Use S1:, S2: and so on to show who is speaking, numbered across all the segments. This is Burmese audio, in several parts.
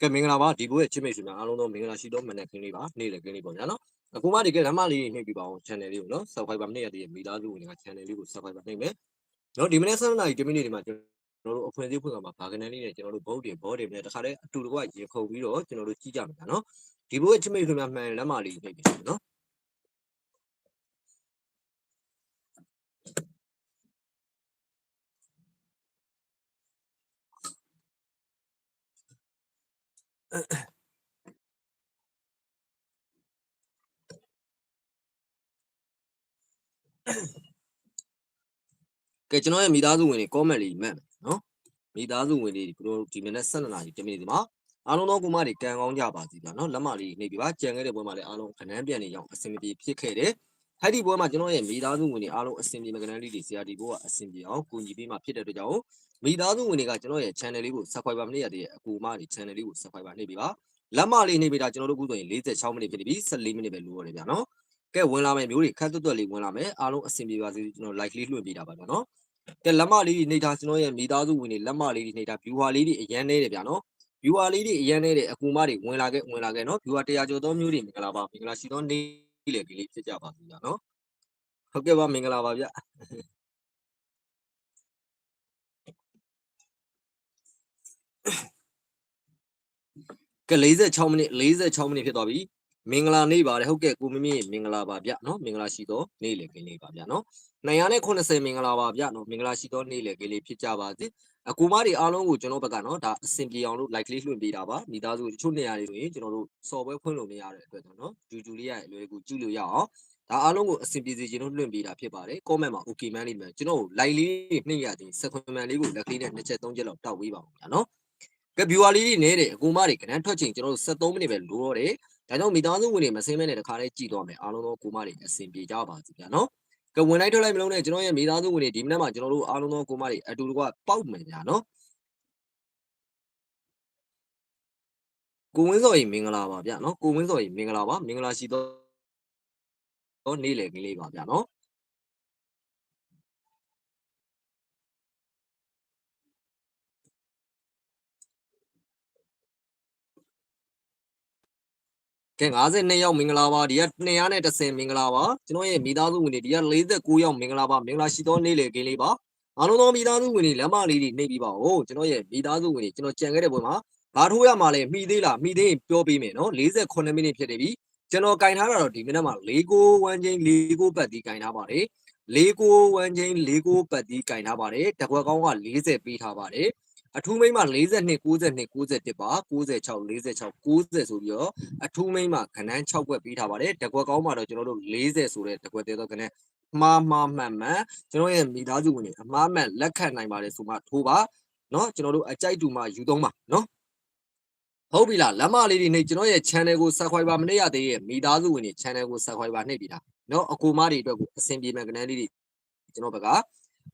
S1: ကဲမင်္ဂလာပါဒီဘိုးရဲ့ချစ်မိတ်ဆွေများအားလုံးတော့မင်္ဂလာရှိတော့မနက်ခင်းလေးပါနေ့လည်ခင်းလေးပေါ့ညာနော်အခုမှဒီကလမ်းမလေးနှိပ်ပြီးပါအောင် channel လေးကိုနော် subscriber မနေ့ရက်တည်းမိသားစုဝင်တွေက channel လေးကို subscriber နှိပ်မယ်နော်ဒီမနေ့7နာရီ10မိနစ်ဒီမှာကျွန်တော်တို့အဖွင့်သေးဖွင့်ကမှာဘာကနေလေးနဲ့ကျွန်တော်တို့ဘုတ်တွေဘောတွေနဲ့တခါတည်းအတူတကွရေခုန်ပြီးတော့ကျွန်တော်တို့ကြည့်ကြမှာနော်ဒီဘိုးရဲ့ချစ်မိတ်ဆွေများမှန်လမ်းမလေးနှိပ်ပြီးနော် ကဲကျွန်တော်ရဲ့မိသားစုဝင်တွေ comment လေးမှတ်မယ်နော်မိသားစုဝင်တွေဘတို့ဒီမနေ့7နာရီ10မိနစ်ဒီမှာအားလုံးသောကုမတွေကံကောင်းကြပါစီဗျာနော်လက်မလေးနှိပ်ပြီးပါကြံခဲ့တဲ့ပွဲမှာလည်းအားလုံးခဏန်းပြန်နေအောင်အဆင်မပြေဖြစ်ခဲ့တယ် ဟဲ့ဒီပွဲမှာကျွန်တော်ရဲ့မိသားစုဝင်တွေအားလုံးအဆင်ပြေမကနန်းလေးတွေဆရာဒီဘိုးကအဆင်ပြေအောင်ကူညီပေးမှဖြစ်တဲ့အတွက်ကြောင့်မိသားစုဝင်တွေကကျွန်တော်ရဲ့ channel လေးကို subscriber မနေ့ရက်တည်းအကူမတွေ channel လေးကို subscriber နှိပ်ပြီးပါလက်မလေးနှိပ်ပြီးတာကျွန်တော်တို့ခုဆိုရင်46မိနစ်ဖြစ်နေပြီ14မိနစ်ပဲလိုရတယ်ဗျာနော်ကဲဝင်လာမယ်မျိုးတွေခက်တွတ်တွတ်လေးဝင်လာမယ်အားလုံးအဆင်ပြေပါစေကျွန်တော် like လေးလွှင့်ပေးတာပါဗျာနော်ကဲလက်မလေးတွေနေတာကျွန်တော်ရဲ့မိသားစုဝင်တွေလက်မလေးတွေနေတာ viewer လေးတွေအရန်နေတယ်ဗျာနော် viewer လေးတွေအရန်နေတယ်အကူမတွေဝင်လာခဲ့ဝင်လာခဲ့နော် viewer 100ကျော်သောမျိုးတွေမင်္ဂလာပါမင်္ဂလာရှိသောနေ့ လေဒီလေးဖြစ်ကြပါစေဗျာနော်ဟုတ်ကဲ့ပါမင်္ဂလာပါဗျကဲ46မိနစ်46မိနစ်ဖြစ်သွားပြီမင်္ဂလာနေ့ပါတယ်ဟုတ်ကဲ့ကိုမမင်းမင်္ဂလာပါဗျနော်မင်္ဂလာရှိသောနေ့လေခင်းလေးပါဗျနော် 290မင်္ဂလာပါဗျနော်မင်္ဂလာရှိသောနေ့လည်ကလေးဖြစ်ကြပါစေအကူမတွေအားလုံးကိုကျွန်တော်ဘက်ကနော်ဒါအဆင်ပြေအောင်လို့ like လေးလွှင့်ပေးတာပါမိသားစုတချို့နေရာတွေဆိုရင်ကျွန်တော်တို့စော်ပွဲဖွင့်လို့မရတဲ့အတွက်တော့နော်ဂျူဂျူလေးရအလွယ်ကူကြည့်လို့ရအောင်ဒါအားလုံးကိုအဆင်ပြေစေခြင်းလို့လွှင့်ပေးတာဖြစ်ပါတယ် comment မှာ okay man လေးမယ်ကျွန်တော် like လေးနှိမ့်ရသည် second man လေးကိုလက်ကလေးနဲ့နှစ်ချက်သုံးချက်လောက်တောက်ဝေးပါအောင်ဗျာနော်ကဲ viewer လေးတွေနေတယ်အကူမတွေကဏ္ဍထွက်ချိန်ကျွန်တော်တို့73မိနစ်ပဲလိုတော့တယ်ဒါကြောင့်မိသားစုဝင်တွေမစင်းမဲနဲ့တခါလေးကြည့်တော့မယ်အားလုံးသောကူမတွေအဆင်ပြေကြပါစေဗျာနော် ကဝင်လိုက်ထွက်လိုက်မလုံးနဲ့ကျွန်တော်ရဲ့မိသားစုဝင်တွေဒီမနေ့မှာကျွန်တော်တို့အားလုံးသောကိုမတွေအတူတကွပေါက်မယ်ညာနော်ကိုဝင်းစော်ကြီးမင်္ဂလာပါဗျနော်ကိုဝင်းစော်ကြီးမင်္ဂလာပါမင်္ဂလာရှိသောနေ့လည်ကလေးပါဗျနော် ကဲ52ရောက်မင်္ဂလာပါဒီက210မင်္ဂလာပါကျွန်တော်ရဲ့မိသားစုဝင်တွေဒီက49ရောက်မင်္ဂလာပါမင်္ဂလာရှိသောနေ့လေကင်းလေးပါအားလုံးသောမိသားစုဝင်တွေလက်မလေးတွေနှိပ်ပြီးပါဦးကျွန်တော်ရဲ့မိသားစုဝင်တွေကျွန်တော်ကြံခဲ့တဲ့ဘွဲမှာဘာထိုးရမှာလဲမှီသေးလားမှီသေးရင်ပြောပေးမယ်နော်48မိနစ်ဖြစ်နေပြီကျွန်တော်ကင်ထားတာတော့ဒီမိနစ်မှာ၄ကို1ချင်း၄ကိုပတ်တီးကင်ထားပါတယ်၄ကို1ချင်း၄ကိုပတ်တီးကင်ထားပါတယ်တကွက်ကောင်းက40ပေးထားပါတယ် အထူးမိမ့်မှာ42 92 91ပါ96 46 90ဆိုပြီးတော့အထူးမိမ့်မှာခဏန်း6ကွက်ပေးထားပါတယ်တကွက်ကောင်းမှာတော့ကျွန်တော်တို့40ဆိုတဲ့တကွက်သေးတော့ခဏန်းမှားမှားမှန်မှန်ကျွန်တော်ရဲ့မိသားစုဝင်တွေအမှားမှန်လက်ခံနိုင်ပါတယ်ဆိုမှထိုးပါเนาะကျွန်တော်တို့အကြိုက်တူမှယူသုံးပါเนาะဟုတ်ပြီလားလမ်းမလေးတွေနေကျွန်တော်ရဲ့ channel ကို subscriber မနေရသေးရဲ့မိသားစုဝင်တွေ channel ကို subscriber နှိပ်ပြီးတာเนาะအကူမတွေအတွက်ကိုအဆင်ပြေမဲ့ကဏ္ဍလေးတွေကျွန်တော်ဘက်က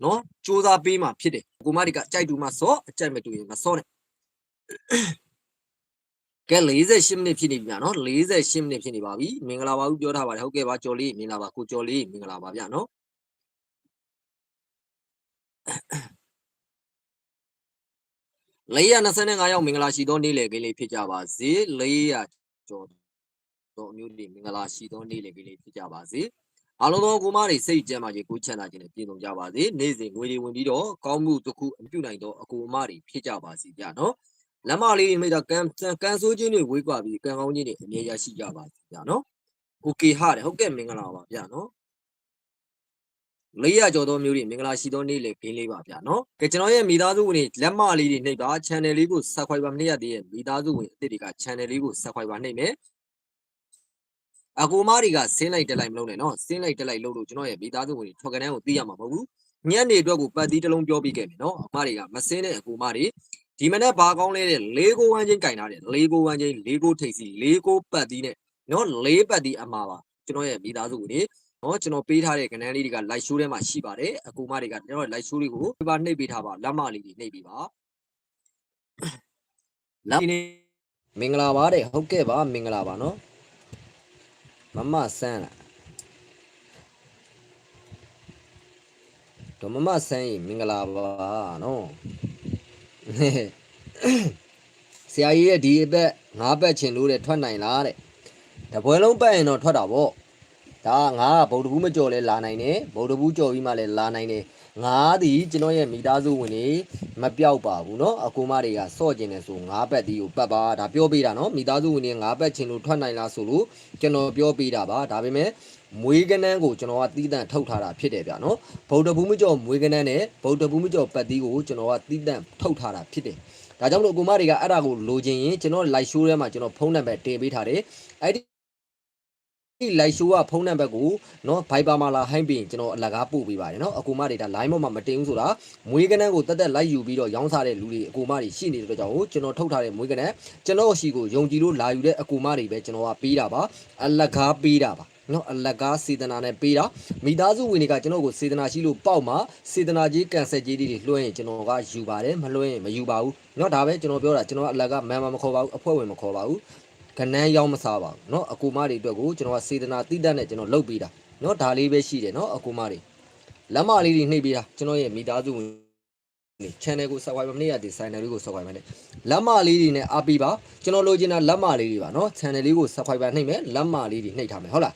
S1: နော်စူးစမ်းပေးမှဖြစ်တယ်အကူမတွေကကြိုက်တူမှစော့အကြိုက်မတူရင်မစော့နဲ့ကဲ48မိနစ်ဖြစ်နေပြီဗျာနော်48မိနစ်ဖြစ်နေပါပြီမင်္ဂလာပါဘူးပြောထားပါတယ်ဟုတ်ကဲ့ပါကျော်လေးမင်္ဂလာပါကိုကျော်လေးမင်္ဂလာပါဗျာနော်425ရောက်မင်္ဂလာရှိသောနေ့လည်ကလေးဖြစ်ကြပါစေ400ကျော်တော့အမျိုးတွေမင်္ဂလာရှိသောနေ့လည်ကလေးဖြစ်ကြပါစေ အားလုံးသောကိုမတွေစိတ်ကြမ်းပါခြင်းကိုချမ်းသာခြင်းနဲ့ပြည့်စုံကြပါစေနေ့စဉ်ငွေတွေဝင်ပြီးတော့ကောင်းမှုတစ်ခုအပြုနိုင်သောအကူအမတွေဖြစ်ကြပါစေဗျာနော်လမ်းမလေးတွေမိတာကန်ကန်ဆိုးခြင်းတွေဝေးကွာပြီးကန်ကောင်းခြင်းတွေအမြဲရရှိကြပါစေဗျာနော်โอเคဟာတယ်ဟုတ်ကဲ့မင်္ဂလာပါဗျာနော်400ကျော်သောမျိုးတွေမင်္ဂလာရှိသောနေ့လေဂိမ်းလေးပါဗျာနော်ကဲကျွန်တော်ရဲ့မိသားစုဝင်တွေလက်မလေးတွေနှိပ်ပါ channel လေးကို subscribe မနေရသေးရဲ့မိသားစုဝင်အသစ်တွေက channel လေးကို subscribe နှိပ်မယ် အကူမတွေကဆင်းလိုက်တက်လိုက်မလုပ်နဲ့နော်ဆင်းလိုက်တက်လိုက်လုပ်လို့ကျွန်တော်ရဲ့မိသားစုဝင်တွေထော်ကန်တန်းကိုသိရမှာမဟုတ်ဘူးညနေအတွက်ကိုပတ်သီးတစ်လုံးပြောပြီးခဲ့မယ်နော်အမတွေကမဆင်းတဲ့အကူမတွေဒီမနေ့ဘာကောင်းလဲတဲ့၄ကိုဝမ်းချင်းကင်ထားတယ်၄ကိုဝမ်းချင်း၄ကိုထိပ်စီ၄ကိုပတ်သီးနဲ့နော်၄ပတ်သီးအမှာပါကျွန်တော်ရဲ့မိသားစုဝင်တွေနော်ကျွန်တော်ပေးထားတဲ့ကဏ္ဍလေးတွေက live show ထဲမှာရှိပါတယ်အကူမတွေကကျွန်တော် live show လေးကိုပြပါနှိပ်ပေးထားပါလက်မလေးတွေနှိပ်ပေးပါလက်နေမင်္ဂလာပါတဲ့ဟုတ်ကဲ့ပါမင်္ဂလာပါနော် မမဆန်းလားတော့မမဆန်းကြီးမင်္ဂလာပါနော်ဆရာကြီးရဲ့ဒီအသက်ငါးပတ်ချင်လို့တဲ့ထွက်နိုင်လားတဲ့တပွဲလုံးပတ်ရင်တော့ထွက်တာပေါ့ ဒါကငါကဗုဒ္ဓဘူးမကြော်လဲလာနိုင်တယ်ဗုဒ္ဓဘူးကြော်ပြီးမှလည်းလာနိုင်တယ်ငါသည်ကျွန်တော်ရဲ့မိသားစုဝင်တွေမပြောက်ပါဘူးเนาะအကူမတွေကစော့ကျင်တယ်ဆိုငါးပတ်ဒီကိုပတ်ပါဒါပြောပေးတာเนาะမိသားစုဝင်တွေငါးပတ်ချင်လို့ထွက်နိုင်လားဆိုလို့ကျွန်တော်ပြောပေးတာပါဒါပေမဲ့မွေးကနန်းကိုကျွန်တော်ကတီးတန့်ထုတ်ထားတာဖြစ်တယ်ဗျာเนาะဗုဒ္ဓဘူးမကြော်မွေးကနန်းနဲ့ဗုဒ္ဓဘူးမကြော်ပတ်တီးကိုကျွန်တော်ကတီးတန့်ထုတ်ထားတာဖြစ်တယ် ဒါကြောင့်မလို့အကူမတွေကအဲ့ဒါကိုလိုချင်ရင်ကျွန်တော် live show ထဲမှာကျွန်တော်ဖုန်းနံပါတ်တင်ပေးထားတယ်အဲ့ဒီ လိုက်ရှိုးကဖုန်းနံပါတ်ကိုနော် Viber မှာလာဟိုင်းပြီးကျွန်တော်အလကားပို့ပေးပါတယ်နော်အကူမတွေဒါ line ပေါ်မှာမတင်ဘူးဆိုတာမွေးကနန်းကိုတက်တက်လိုက်ယူပြီးတော့ရောင်းစားတဲ့လူတွေအကူမတွေရှိနေတဲ့ကြောင့်ကျွန်တော်ထုတ်ထားတဲ့မွေးကနန်းကျွန်တော်ရှိကိုယုံကြည်လို့လာယူတဲ့အကူမတွေပဲကျွန်တော်ကပေးတာပါအလကားပေးတာပါနော်အလကားစေတနာနဲ့ပေးတာမိသားစုဝင်တွေကကျွန်တော်ကိုစေတနာရှိလို့ပေါက်မှာစေတနာကြီးကန်ဆယ်ကြီးတွေလွှဲရင်ကျွန်တော်ကယူပါတယ်မလွှဲရင်မယူပါဘူးနော်ဒါပဲကျွန်တော်ပြောတာကျွန်တော်အလကားမန်မမခေါ်ပါဘူးအဖွဲ့ဝင်မခေါ်ပါဘူး ကနန်းရောက်မစားပါဘူးเนาะအကူမတွေအတွက်ကိုကျွန်တော်ကစေတနာတိတက်နဲ့ကျွန်တော်လုပ်ပေးတာเนาะဒါလေးပဲရှိတယ်เนาะအကူမတွေလက်မလေးတွေနှိပ်ပေးတာကျွန်တော်ရဲ့မိသားစုဝင်နေ channel ကို subscribe မနေရတဲ့ channel လေးကို subscribe မနဲ့လက်မလေးတွေနဲ့အားပေးပါကျွန်တော်လိုချင်တာလက်မလေးတွေပါเนาะ channel လေးကို subscribe နှိပ်မယ်လက်မလေးတွေနှိပ်ထားမယ်ဟုတ်လား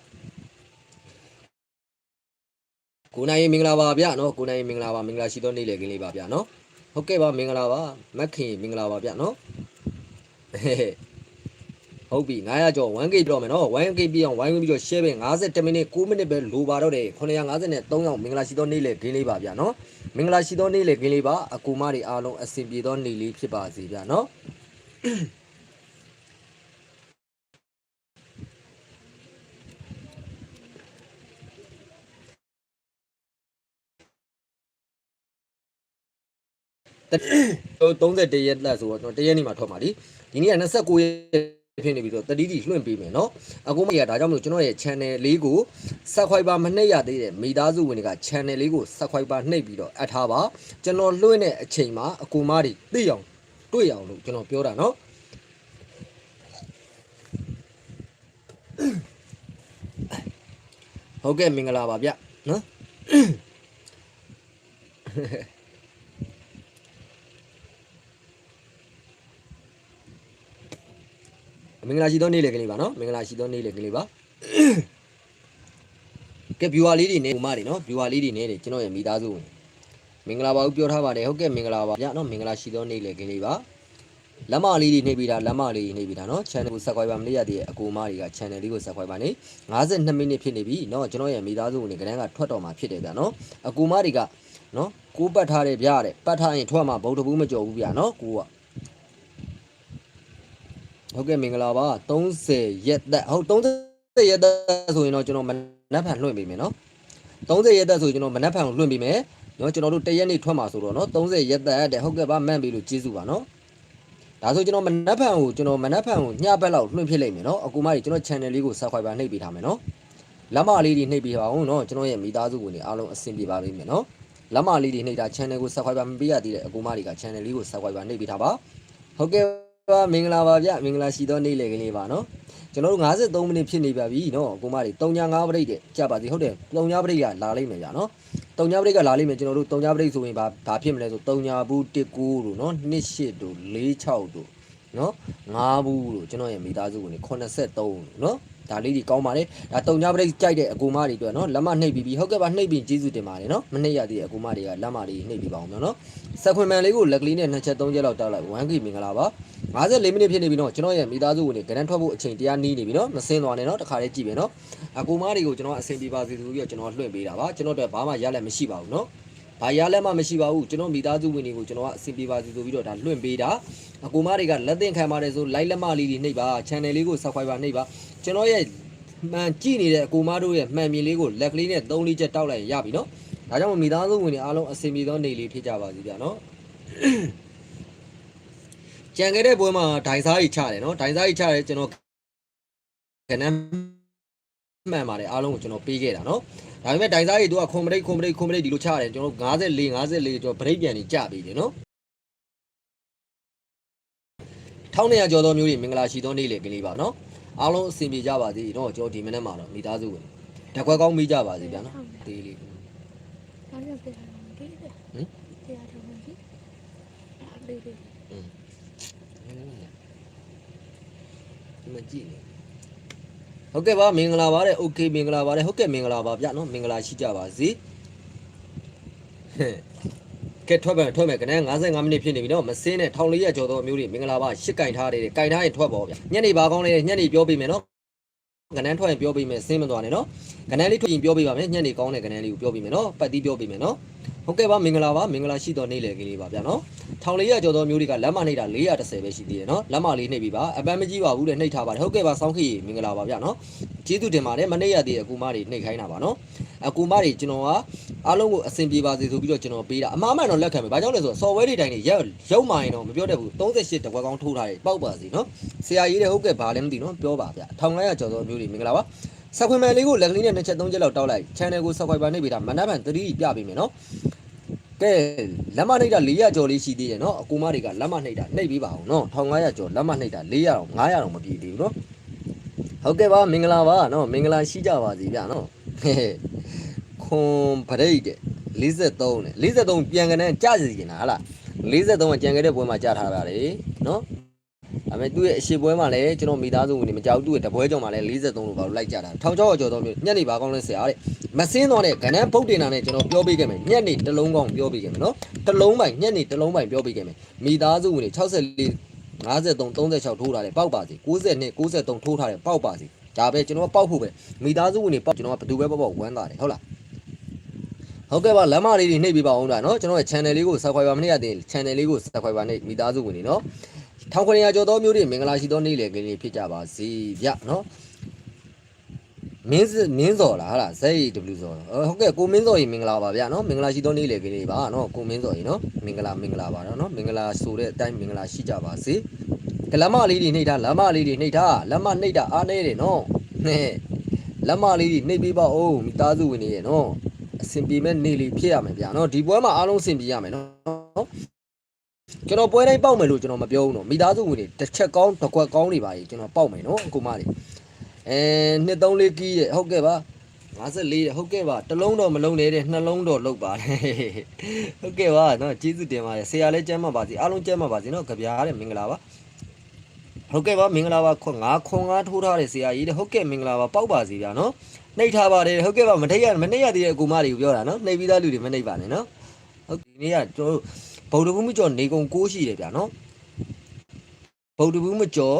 S1: ကိုနိုင်မင်္ဂလာပါဗျနော်ကိုနိုင်မင်္ဂလာပါမင်္ဂလာရှိသောနေ့လည်ခင်းလေးပါဗျနော်ဟုတ်ကဲ့ပါမင်္ဂလာပါမက်ခင်မင်္ဂလာပါဗျနော် ဟုတ်ပြီ900ကျော် 1k ပြတော့မယ်နော် 1k ပြအောင် 1k ပြီးတော့ share ပဲ50မိနစ်9မိနစ်ပဲလိုပါတော့တယ်953ယောက်မင်္ဂလာရှိသောနေ့လည်ခင်းလေးပါဗျနော်မင်္ဂလာရှိသောနေ့လည်ခင်းလေးပါအကူမတွေအားလုံးအဆင်ပြေသောနေ့လေးဖြစ်ပါစေဗျနော်31ရက်လက်ဆိုတော့ကျွန်တော်တရက်နေ့မှာထွက်မှာဒီဒီနေ့က29ရက် ဖြစ်နေပြီဆိုတော့30ဒီလွှင့်ပေးမယ်နော်အခုမရဒါကြောင့်မလို့ကျွန်တော်ရဲ့ channel လေးကို subscriber မနှိပ်ရသေးတဲ့မိသားစုဝင်တွေက channel လေးကို subscriber နှိပ်ပြီးတော့အပ်ထားပါကျွန်တော်လွှင့်တဲ့အချိန်မှာအကူမတွေသိအောင်တွေ့အောင်လို့ကျွန်တော်ပြောတာနော်ဟုတ်ကဲ့မင်္ဂလာပါဗျနော် မင်္ဂလာရှိသောနေ့လည်ကလေးပါနော်မင်္ဂလာရှိသောနေ့လည်ကလေးပါကဲ viewer လေးတွေနဲ့ဥမတွေနော် viewer လေးတွေနဲ့ကျွန်တော်ရဲ့မိသားစုဝင်မင်္ဂလာပါဦးပြောထားပါတယ်ဟုတ်ကဲ့မင်္ဂလာပါဗျနော်မင်္ဂလာရှိသောနေ့လည်ကလေးပါလက်မလေးတွေနှိပ်ပြီးတာလက်မလေးတွေနှိပ်ပြီးတာနော် channel ကို subscriber မလေးရသေးတဲ့အကူမတွေက channel လေးကို subscriber နေ52မိနစ်ဖြစ်နေပြီနော်ကျွန်တော်ရဲ့မိသားစုဝင်တွေကလည်းကထွက်တော်မှာဖြစ်တယ်ဗျနော်အကူမတွေကနော်ကိုးပတ်ထားတယ်ဗျတဲ့ပတ်ထားရင်ထွက်မှာဗုဒ္ဓဘူးမကြော်ဘူးဗျနော်ကိုက ဟုတ်ကဲ့မင်္ဂလာပါ30ရက်သက်ဟုတ်30ရက်သက်ဆိုရင်တော့ကျွန်တော်မနက်ဖြန်လွှင့်ပေးမယ်နော်30ရက်သက်ဆိုရင်ကျွန်တော်မနက်ဖြန်ကိုလွှင့်ပေးမယ်နော်ကျွန်တော်တို့တရက်နေ့ထွက်မှာဆိုတော့နော်30ရက်သက်တဲ့ဟုတ်ကဲ့ပါမှန်ပြီလို့ကျေးဇူးပါနော်ဒါဆိုကျွန်တော်မနက်ဖြန်ကိုကျွန်တော်မနက်ဖြန်ကိုညဘက်လောက်လွှင့်ဖြစ်လိုက်မယ်နော်အကူမကြီးကျွန်တော် channel လေးကို subscriber နှိပ်ပေးထားမယ်နော်လက်မလေးတွေနှိပ်ပေးပါဦးနော်ကျွန်တော်ရဲ့မိသားစုဝင်တွေအားလုံးအဆင်ပြေပါလိမ့်မယ်နော်လက်မလေးတွေနှိပ်တာ channel ကို subscriber မပေးရသေးတဲ့အကူမတွေက channel လေးကို subscriber နှိပ်ပေးထားပါဟုတ်ကဲ့ ပါမင်္ဂလာပါဗျမင်္ဂလာရှိသောနေ့လည်ကလေးပါနော်ကျွန်တော်တို့53မိနစ်ဖြစ်နေပါပြီနော်အကိုမတွေ35ပရိတ်တဲ့ကြပါစီဟုတ်တယ်39ပရိတ်ကလာလိမ့်မယ်ဗျနော်39ပရိတ်ကလာလိမ့်မယ်ကျွန်တော်တို့39ပရိတ်ဆိုရင်ဘာဘာဖြစ်မလဲဆို39ဘူး19တို့နော်28တို့46တို့နော်5ဘူးတို့ကျွန်တော်ရဲ့မိသားစုဝင်တွေ83တို့နော် ဒါလေးကြီးကောင်းပါလေဒါတုံညာပရိတ်ကြိုက်တဲ့အကူမတွေအတွက်နော်လက်မနှိပ်ပြီးပြီဟုတ်ကဲ့ပါနှိပ်ပြီးကျေးဇူးတင်ပါတယ်နော်မနှိပ်ရသေးတဲ့အကူမတွေကလက်မလေးနှိပ်ပြီးပါအောင်နော်ဆက်ခွင်မှန်လေးကိုလက်ကလေးနဲ့နှစ်ချက်သုံးချက်လောက်တောက်လိုက် 1k မင်္ဂလာပါ54မိနစ်ဖြစ်နေပြီနော်ကျွန်တော်ရဲ့မိသားစုဝင်တွေကရန်ထွက်ဖို့အချိန်တရားနီးနေပြီနော်မစင်းသွားနဲ့နော်တခါလေးကြည့်မယ်နော်အကူမတွေကိုကျွန်တော်အဆင်ပြေပါစေဆိုပြီးတော့ကျွန်တော်လွှင့်ပေးတာပါကျွန်တော်တို့ဘာမှရလက်မရှိပါဘူးနော်ဘာရလက်မှမရှိပါဘူးကျွန်တော်မိသားစုဝင်တွေကိုကျွန်တော်ကအဆင်ပြေပါစေဆိုပြီးတော့ဒါလွှင့်ပေးတာအကူမတွေကလက်သင့်ခံပါတယ်ဆို like လက်မလေးတွေနှိပ်ပါ channel လေးကို subscribe နှိပ်ပါ ကျွန်တော်ရဲ့မှန်ကြည့်နေတဲ့အကူမတို့ရဲ့မှန်မြင်လေးကိုလက်ကလေးနဲ့3လေးချက်တောက်လိုက်ရင်ရပြီနော်ဒါကြောင့်မိသားစုဝင်တွေအားလုံးအဆင်ပြေသောနေလေးဖြစ်ကြပါစေဗျာနော်ကြံခဲ့တဲ့ပွဲမှာဒိုင်စားကြီးချတယ်နော်ဒိုင်စားကြီးချတယ်ကျွန်တော်ခဏမှန်ပါတယ်အားလုံးကိုကျွန်တော်ပေးခဲ့တာနော်ဒါပေမဲ့ဒိုင်စားကြီးသူကခွန်မရိတ်ခွန်မရိတ်ခွန်မရိတ်ဒီလိုချတယ်ကျွန်တော်54 54ကျွန်တော်ဗရိတ်ပြန်ကြီးကြပေးတယ်နော်1200ကျော်သောမျိုးတွေမင်္ဂလာရှိသောနေ့လေကလေးပါနော် အားလုံးအဆင်ပြေကြပါစေနော်ကျွန်တော်ဒီမနေ့မှာတော့မိသားစုဝင်ဓာတ်ခွက်ကောင်းမိကြပါစေဗျာနော်ဒီလေး
S2: ဘာလို့ပြရအောင်ဒီပြရတော့မကြီးအဲ့လေးလေး
S1: ဒီမှာကြည့်နေဟုတ်ကဲ့ပါမင်္ဂလာပါတဲ့ okay မင်္ဂလာပါတဲ့ဟုတ်ကဲ့မင်္ဂလာပါဗျနော်မင်္ဂလာရှိကြပါစေဟဲ့ ကဲထွက်မယ်ထွက်မယ်ခဏ55မိနစ်ဖြစ်နေပြီနော်မစင်းနဲ့1400ကျော်သောအမျိုးတွေမင်္ဂလာပါရှစ်ကင်ထားတယ်ကင်ထားရင်ထွက်ပါဗျညနေပါကောင်းလေးညနေပြောပေးမယ်နော်ကနန်းထွက်ရင်ပြောပေးမယ်စင်းမသွားနဲ့နော်ကနန်းလေးထွက်ရင်ပြောပေးပါမယ်ညနေကောင်းတဲ့ကနန်းလေးကိုပြောပေးမယ်နော်ပတ်တီးပြောပေးမယ်နော်ဟုတ်ကဲ့ပါမင်္ဂလာပါမင်္ဂလာရှိတော်နေ့လေကလေးပါဗျနော်1400ကျော်သောမျိုးတွေကလက်မနှိပ်တာ430ပဲရှိသေးတယ်နော်လက်မလေးနှိပ်ပြီးပါအပန်းမကြီးပါဘူးတဲ့နှိပ်ထားပါတယ်ဟုတ်ကဲ့ပါစောင်းခေမင်္ဂလာပါဗျနော်ကျေးဇူးတင်ပါတယ်မနှိပ်ရသေးတဲ့အကူမတွေနှိပ်ခိုင်းတာပါနော် အကူမတွေကျွန်တော်ကအားလုံးကိုအဆင်ပြေပါစေဆိုပြီးတော့ကျွန်တော်ပေးတာအမှားမှန်တော့လက်ခံမယ်ဘာကြောင့်လဲဆိုတော့ software တွေတိုင်းနေရောက်ရောက်မှရင်တော့မပြောတတ်ဘူး38တကွက်ကောင်းထိုးထားတယ်ပေါက်ပါစီနော်ဆရာကြီးတဲ့ဟုတ်ကဲ့ဘာလဲမသိနော်ပြောပါဗျ1500ကျော်သောမျိုးတွေမင်္ဂလာပါဆက်ခွင့်မယ်လေးကိုလက်ကလေးနဲ့နှစ်ချက်သုံးချက်လောက်တောက်လိုက် channel ကို subscribe နှိပ်ပေးတာမနက်ဖြန်3ပြပေးမယ်နော်ကဲလက်မနှိပ်တာ400ကျော်လေးရှိသေးတယ်နော်အကူမတွေကလက်မနှိပ်တာနှိပ်ပေးပါအောင်နော်1500ကျော်လက်မနှိပ်တာ400တော့900တော့မပြည့်သေးဘူးနော်ဟုတ်ကဲ့ပါမင်္ဂလာပါနော်မင်္ဂလာရှိကြပါစေဗျနော်ဟဲ့ ခွန်ပရိတ်တဲ့53နဲ့53ပြန်ကနေကြစီနေတာဟာလား53ကကြံခဲ့တဲ့ပွဲမှာကြာထားတာလေနော်ဒါပေမဲ့သူ့ရဲ့အရှိပွဲမှာလည်းကျွန်တော်မိသားစုဝင်တွေမကြောက်သူ့ရဲ့တပွဲကြောင့်မှလည်း53လို့ပါလို့လိုက်ကြတာထောင်ချောက်ကျော်တော့မျိုးညနေပါကောင်းလဲဆရာတဲ့မစင်းတော့တဲ့ကဏ္ဍပုတ်တင်တာနဲ့ကျွန်တော်ပြောပေးခဲ့မယ်ညနေတစ်လုံးကောင်းပြောပေးခဲ့မယ်နော်တစ်လုံးပိုင်ညနေတစ်လုံးပိုင်ပြောပေးခဲ့မယ်မိသားစုဝင်တွေ64 53 36ထိုးထားတယ်ပေါက်ပါစီ92 93ထိုးထားတယ်ပေါက်ပါစီဒါပဲကျွန်တော်ပေါက်ဖို့ပဲမိသားစုဝင်တွေပေါက်ကျွန်တော်ကဘယ်သူပဲပေါက်ပေါက်ဝမ်းသာတယ်ဟုတ်လား ဟုတ်ကဲ့ပါလမ်းမလေးတွေနှိပ်ပေးပါအောင်ဒါနော်ကျွန်တော်ရဲ့ channel လေးကို subscribe မနှိပ်ရသေးရင် channel လေးကို subscribe နှိပ်မိသားစုဝင်တွေနော်ထောင်ခွင့်ရကျော်သောမျိုးတွေမင်္ဂလာရှိသောနေ့လေကလေးဖြစ်ကြပါစေဗျနော်မင်းစမင်းစော်လားဟာလား ZW စော်ဟုတ်ကဲ့ကိုမင်းစော်ကြီးမင်္ဂလာပါဗျာနော်မင်္ဂလာရှိသောနေ့လေကလေးပါနော်ကိုမင်းစော်ကြီးနော်မင်္ဂလာမင်္ဂလာပါနော်မင်္ဂလာဆိုတဲ့အတိုင်းမင်္ဂလာရှိကြပါစေကလမလေးတွေနှိပ်ထားလမလေးတွေနှိပ်ထားလမနှိပ်တာအားနေတယ်နော်ဟဲ့လမလေးတွေနှိပ်ပေးပါဦးမိသားစုဝင်နေရဲ့နော် အဆင်ပြေမဲ့နေလေးဖြစ်ရမယ်ဗျာနော်ဒီပွဲမှာအားလုံးအဆင်ပြေရမယ်နော်ကျွန်တော်ပွဲတိုင်းပေါက်မယ်လို့ကျွန်တော်မပြောဘူးနော်မိသားစုဝင်တွေတစ်ချက်ကောင်းတစ်ခွက်ကောင်းတွေပါကြီးကျွန်တော်ပေါက်မယ်နော်အကူမလေးအဲနှစ်သုံးလေးကီးရဲ့ဟုတ်ကဲ့ပါ54တဲ့ဟုတ်ကဲ့ပါတစ်လုံးတော့မလုံးနဲ့တဲ့နှလုံးတော့လုတ်ပါတယ်ဟုတ်ကဲ့ပါနော်ကျေးဇူးတင်ပါတယ်ဆရာလည်းကျမ်းပါပါစေအားလုံးကျမ်းပါပါစေနော်ကြပြားတဲ့မင်္ဂလာပါဟုတ်ကဲ့ပါမင်္ဂလာပါခွန်ငါခွန်ငါထိုးထားတဲ့ဆရာကြီးတဲ့ဟုတ်ကဲ့မင်္ဂလာပါပေါက်ပါစီဗျာနော် နှိပ်ထားပါတယ်ဟုတ်ကဲ့ပါမထိတ်ရမနှိပ်ရသေးတဲ့အကူမတွေကိုပြောတာနော်နှိပ်ပြီးသားလူတွေမနှိပ်ပါနဲ့နော်ဟုတ်ဒီနေ့ကကျွန်တော်ဗုဒ္ဓဘူးမကျော်နေကုံ6ရှိတယ်ဗျာနော်ဗုဒ္ဓဘူးမကျော်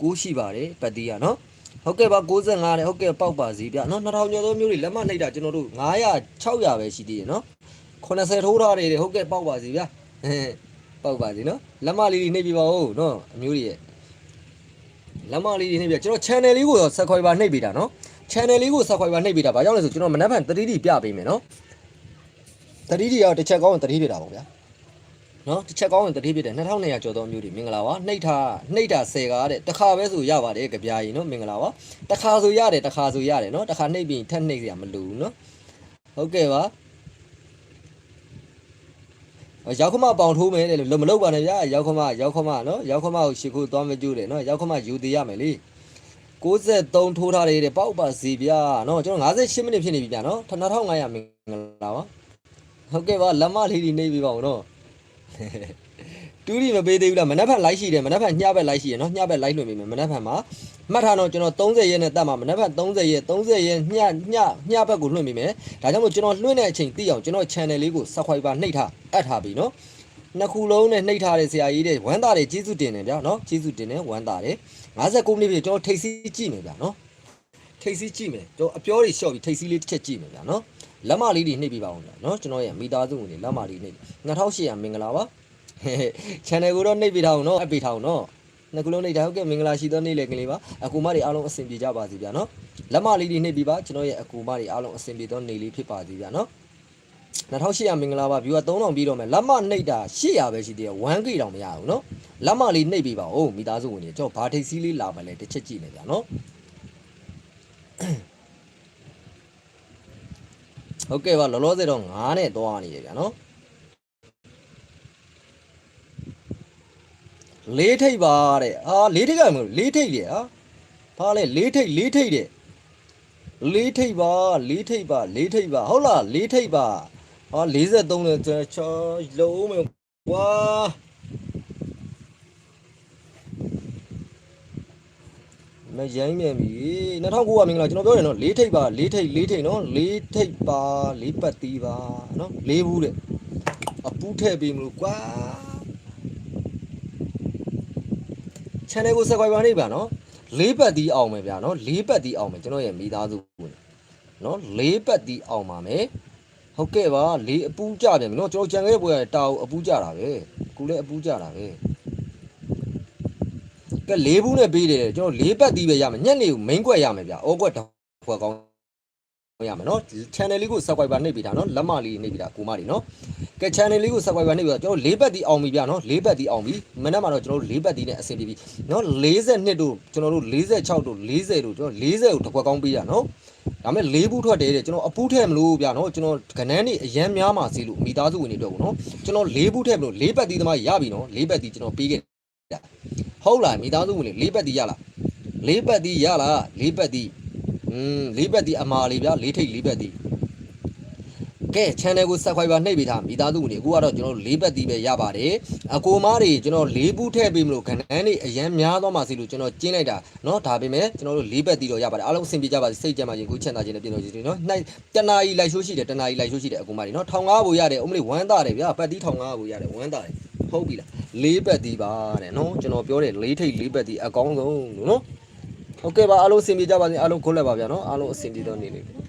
S1: 6ရှိပါတယ်ပတ်တီးရနော်ဟုတ်ကဲ့ပါ65တဲ့ဟုတ်ကဲ့ပေါက်ပါစီဗျာနော်2000ကျော်သောမျိုးတွေလက်မနှိပ်တာကျွန်တော်တို့900 600ပဲရှိသေးတယ်နော်80ထိုးထားတယ်တဲ့ဟုတ်ကဲ့ပေါက်ပါစီဗျာဟဲ့ပေါက်ပါစေနော်လက်မလေးတွေနှိပ်ပြပါဦးနော်အမျိုးတွေရဲ့ လက်မလေးတွေနှိပ်ပြကျွန်တော် channel လေးကိုတော့ subscriber နှိပ်ပေးတာနော် channel လေးကို subscriber နှိပ်ပေးတာဘာကြောင့်လဲဆိုကျွန်တော်မနက်ဖြန် 3D ပြပေးမယ်နော် 3D ရောတစ်ချက်ကောင်းရင် 3D ပြတာပေါ့ဗျာနော်တစ်ချက်ကောင်းရင် 3D ပြတယ်2200ကျော်သောအမျိုးတွေမင်္ဂလာပါနှိပ်ထားနှိပ်တာ10ကားတဲ့တစ်ခါပဲဆိုရပါတယ်ကြပြာကြီးနော်မင်္ဂလာပါတစ်ခါဆိုရတယ်တစ်ခါဆိုရတယ်နော်တစ်ခါနှိပ်ပြီးထပ်နှိပ်စရာမလိုဘူးနော်ဟုတ်ကဲ့ပါ ရောက်ခမပေါင်ထိုးမယ်တဲ့လို့မလုပ်ပါနဲ့ဗျာရောက်ခမရောက်ခမနော်ရောက်ခမကိုရှ िख ိုးသွားမကြည့်တယ်နော်ရောက်ခမယူသေးရမယ်လေ63ထိုးထားတယ်တဲ့ပေါက်ပါစီဗျာနော်ကျွန်တော်58မိနစ်ဖြစ်နေပြီဗျာနော်2500မင်္ဂလာပါဟုတ်ကဲ့ပါလက်မလေးတွေနေပြီပါဦးနော်တူးရီမပေးသေးဘူးလားမနက်ဖြန်လိုက်ရှိတယ်မနက်ဖြန်ညဘက်လိုက်ရှိရနော်ညဘက်လိုက်လွှင့်ပေးမယ်မနက်ဖြန်မှာ မှတ်ထားတော့ကျွန်တော်30ရက်နဲ့တက်မှာမနက်ဖြန်30ရက်30ရက်ညညညဘက်ကိုလွှင့်ပေးမယ်ဒါကြောင့်မို့ကျွန်တော်လွှင့်တဲ့အချိန်သိအောင်ကျွန်တော် channel လေးကို subscriber နှိပ်ထားအပ်ထားပြီနော်နှစ်ခုလုံးနဲ့နှိပ်ထားတဲ့ဆရာကြီးတွေဝမ်းသာတယ်ကျေးဇူးတင်တယ်ဗျာနော်ကျေးဇူးတင်တယ်ဝမ်းသာတယ်59မိနစ်ပြည့်ကျွန်တော်ထိတ်စီးကြည့်မယ်ဗျာနော်ထိတ်စီးကြည့်မယ်ကျွန်တော်အပြောတွေလျှော့ပြီးထိတ်စီးလေးတစ်ချက်ကြည့်မယ်ဗျာနော်လက်မလေးတွေနှိပ်ပြပါအောင်ဗျာနော်ကျွန်တော်ရဲ့မိသားစုဝင်တွေလက်မလေးနှိပ်2800မင်္ဂလာပါ channel ကိုတော့နှိပ်ပြထားအောင်နော်အပ်ပြထားအောင်နော် နှစ်ခုလုံးနှိပ်ထားဟုတ်ကဲ့မင်္ဂလာရှိသောနေ့လေကလေးပါအကူမတွေအားလုံးအဆင်ပြေကြပါစေဗျာနော်လက်မလေးတွေနှိပ်ပြပါကျွန်တော်ရဲ့အကူမတွေအားလုံးအဆင်ပြေသောနေ့လေးဖြစ်ပါစေဗျာနော်2800မင်္ဂလာပါ view က3000ပြီးတော့မယ်လက်မနှိပ်တာ800ပဲရှိသေးတယ် 1k တောင်မရဘူးနော်လက်မလေးနှိပ်ပြပါဦးမိသားစုဝင်တွေကျွန်တော်ဘာထိတ်စီးလေးလာမလဲတစ်ချက်ကြည့်နေဗျာနော်ဟုတ်ကဲ့ပါလောလောဆယ်တော့9နဲ့သွားနေတယ်ဗျာနော် လေးထိပ်ပါတဲ့အာလေးထိပ်ကမလို့လေးထိပ်လေဟာဘာလဲလေးထိပ်လေးထိပ်တဲ့လေးထိပ်ပါလေးထိပ်ပါလေးထိပ်ပါဟုတ်လားလေးထိပ်ပါဟာ43နဲ့ချာလုံးမယ်ကွာမရိုင်းမြန်ပြီ2009ကမင်္ဂလာကျွန်တော်ပြောတယ်နော်၄ထိပ်ပါ၄ထိပ်၄ထိပ်နော်၄ထိပ်ပါ၄ပတ်တီးပါနော်၄ဘူးတဲ့အပူးထည့်ပေးမလို့ကွာ channel ကို subscriber နေပါနော်၄ပတ်တီးအောင်မယ်ဗျာနော်၄ပတ်တီးအောင်မယ်ကျွန်တော်ရဲ့မိသားစုဝင်နော်၄ပတ်တီးအောင်ပါမယ်ဟုတ်ကဲ့ပါ၄အပူးကြပြန်ပြီနော်ကျွန်တော်ကြံခဲ့တဲ့ပွဲကတာအပူးကြတာပဲအခုလည်းအပူးကြတာပဲကဲ၄ဘူးနဲ့ပေးတယ်ကျွန်တော်၄ပတ်တီးပဲရမယ်ညက်နေကို main ကွက်ရမယ်ဗျာအောကွက်တော့ကွက်ကောင်း ရမယ်နော် channel လေးကို subscriber နှိပ်ပေးတာနော်လက်မလေးနှိပ်ပေးတာကိုမလေးနော်ကဲ channel လေးကို subscriber နှိပ်ပြီးတော့ကျွန်တော်၄ဘက်တီအောင်ပြီဗျာနော်၄ဘက်တီအောင်ပြီမနေ့မှာတော့ကျွန်တော်တို့၄ဘက်တီနဲ့အဆင်ပြေပြီနော်42တို့ကျွန်တော်တို့46တို့40တို့ကျွန်တော်40ကိုတစ်ခွက်ကောင်းပေးတာနော်ဒါမဲ့၄ဘူးထွက်တယ်တဲ့ကျွန်တော်အပူးထည့်မလို့ဗျာနော်ကျွန်တော်ကနန်းနေအရန်များမှာစီလို့မိသားစုဝင်တွေအတွက်ကိုနော်ကျွန်တော်၄ဘူးထည့်မလို့၄ဘက်တီသမားရပြီနော်၄ဘက်တီကျွန်တော်ပေးခဲ့တာဟုတ်လားမိသားစုဝင်တွေ၄ဘက်တီရလား၄ဘက်တီရလား၄ဘက်တီ อืม၄ဘက်တီအမာလေးဗျာ၄ထိပ်၄ဘက်တီ ကဲ channel ကို subscriber နှိပ်ပေးထားမိသားစုဝင်တွေအခုကတော့ကျွန်တော်တို့၄ဘက်တီးပဲရပါတယ်အကိုမားတွေကျွန်တော်၄ဘူးထည့်ပေးမလို့ခဏန်းတွေအရန်များသွားမှစီလို့ကျွန်တော်ကျင်းလိုက်တာเนาะဒါပေမဲ့ကျွန်တော်တို့၄ဘက်တီးတော့ရပါတယ်အားလုံးအဆင်ပြေကြပါစေစိတ်ကြမ်းပါစေကိုချမ်းသာခြင်းနဲ့ပြင်လို့ရှိတယ်เนาะနိုင်တနာကြီးလိုက်ရှိုးရှိတယ်တနာကြီးလိုက်ရှိုးရှိတယ်အကိုမားတွေเนาะထောင်ကားဖို့ရတယ်အမလေးဝမ်းသာတယ်ဗျာပတ်တီးထောင်ကားဖို့ရတယ်ဝမ်းသာတယ်ဟုတ်ပြီလား၄ဘက်တီးပါတဲ့เนาะကျွန်တော်ပြောတယ်၄ထိပ်၄ဘက်တီးအကောင်းဆုံးလို့เนาะ ဟုတ်ကဲ့ပါအားလုံးအဆင်ပြေကြပါစေအားလုံးခွန်းလက်ပါဗျာနော်အားလုံးအဆင်ပြေတော့နေနေပါ